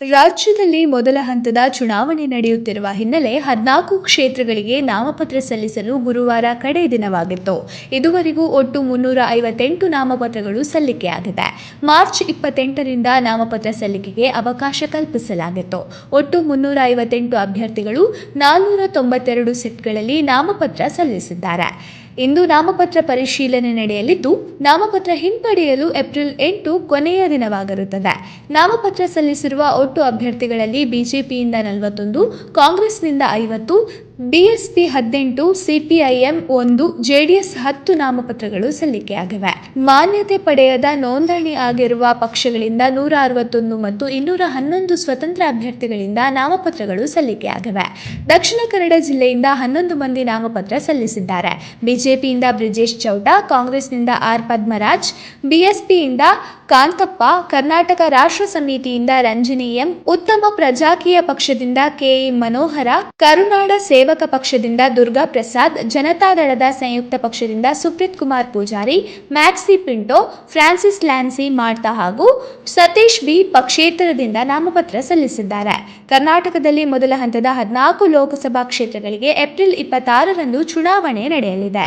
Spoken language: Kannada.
ರಾಜ್ಯದಲ್ಲಿ ಮೊದಲ ಹಂತದ ಚುನಾವಣೆ ನಡೆಯುತ್ತಿರುವ ಹಿನ್ನೆಲೆ ಹದಿನಾಲ್ಕು ಕ್ಷೇತ್ರಗಳಿಗೆ ನಾಮಪತ್ರ ಸಲ್ಲಿಸಲು ಗುರುವಾರ ಕಡೆ ದಿನವಾಗಿತ್ತು. ಇದುವರೆಗೂ ಒಟ್ಟು ಮುನ್ನೂರ ಐವತ್ತೆಂಟು ನಾಮಪತ್ರಗಳು ಸಲ್ಲಿಕೆಯಾಗಿದೆ ಮಾರ್ಚ್ ಇಪ್ಪತ್ತೆಂಟರಿಂದ ನಾಮಪತ್ರ ಸಲ್ಲಿಕೆಗೆ ಅವಕಾಶ ಕಲ್ಪಿಸಲಾಗಿತ್ತು. ಒಟ್ಟು ಮುನ್ನೂರ ಐವತ್ತೆಂಟು ಅಭ್ಯರ್ಥಿಗಳು ನಾನ್ನೂರ ತೊಂಬತ್ತೆರಡು ಸೆಟ್ಗಳಲ್ಲಿ ನಾಮಪತ್ರ ಸಲ್ಲಿಸಿದ್ದಾರೆ. ಇಂದು ನಾಮಪತ್ರ ಪರಿಶೀಲನೆ ನಡೆಯಲಿದ್ದು, ನಾಮಪತ್ರ ಹಿಂಪಡೆಯಲು ಏಪ್ರಿಲ್ ಎಂಟು ಕೊನೆಯ ದಿನವಾಗಿರುತ್ತದೆ. ನಾಮಪತ್ರ ಸಲ್ಲಿಸಿರುವ ಒಟ್ಟು ಅಭ್ಯರ್ಥಿಗಳಲ್ಲಿ ಬಿಜೆಪಿಯಿಂದ ನಲವತ್ತೊಂದು, ಕಾಂಗ್ರೆಸ್ನಿಂದ ಐವತ್ತು ಬಿಎಸ್ಪಿ ಹದಿನೆಂಟು ಸಿಪಿಐಎಂ ಒಂದು ಜೆಡಿಎಸ್ ಹತ್ತು ನಾಮಪತ್ರಗಳು ಸಲ್ಲಿಕೆಯಾಗಿವೆ ಮಾನ್ಯತೆ ಪಡೆಯದ ನೋಂದಣಿ ಆಗಿರುವ ಪಕ್ಷಗಳಿಂದ ನೂರ ಅರವತ್ತೊಂದು ಮತ್ತು ಇನ್ನೂರ ಹನ್ನೊಂದು ಸ್ವತಂತ್ರ ಅಭ್ಯರ್ಥಿಗಳಿಂದ ನಾಮಪತ್ರಗಳು ಸಲ್ಲಿಕೆಯಾಗಿವೆ ದಕ್ಷಿಣ ಕನ್ನಡ ಜಿಲ್ಲೆಯಿಂದ ಹನ್ನೊಂದು ಮಂದಿ ನಾಮಪತ್ರ ಸಲ್ಲಿಸಿದ್ದಾರೆ. ಬಿಜೆಪಿಯಿಂದ ಬ್ರಿಜೇಶ್ ಚೌಟ ಕಾಂಗ್ರೆಸ್ನಿಂದ ಆರ್ ಪದ್ಮರಾಜ್ ಬಿಎಸ್ಪಿಯಿಂದ ಕಾಂತಪ್ಪ, ಕರ್ನಾಟಕ ರಾಷ್ಟ್ರ ಸಮಿತಿಯಿಂದ ರಂಜನಿ ಎಂ, ಉತ್ತಮ ಪ್ರಜಾಕೀಯ ಪಕ್ಷದಿಂದ ಕೆಇ ಮನೋಹರ, ಕರುನಾಡ ಸೇವಕ ಪಕ್ಷದಿಂದ ದುರ್ಗಾ ಪ್ರಸಾದ್ ಜನತಾದಳದ ಸಂಯುಕ್ತ ಪಕ್ಷದಿಂದ ಸುಪ್ರೀತ್ ಕುಮಾರ್ ಪೂಜಾರಿ, ಮ್ಯಾಕ್ಸಿ ಪಿಂಟೋ, ಫ್ರಾನ್ಸಿಸ್ ಲ್ಯಾನ್ಸಿ ಮಾರ್ತಾ ಹಾಗೂ ಸತೀಶ್ ಬಿ ಪಕ್ಷೇತರದಿಂದ ನಾಮಪತ್ರ ಸಲ್ಲಿಸಿದ್ದಾರೆ. ಕರ್ನಾಟಕದಲ್ಲಿ ಮೊದಲ ಹಂತದ ಹದಿನಾಲ್ಕು ಲೋಕಸಭಾ ಕ್ಷೇತ್ರಗಳಿಗೆ ಏಪ್ರಿಲ್ ಇಪ್ಪತ್ತಾರರಂದು ಚುನಾವಣೆ ನಡೆಯಲಿದೆ.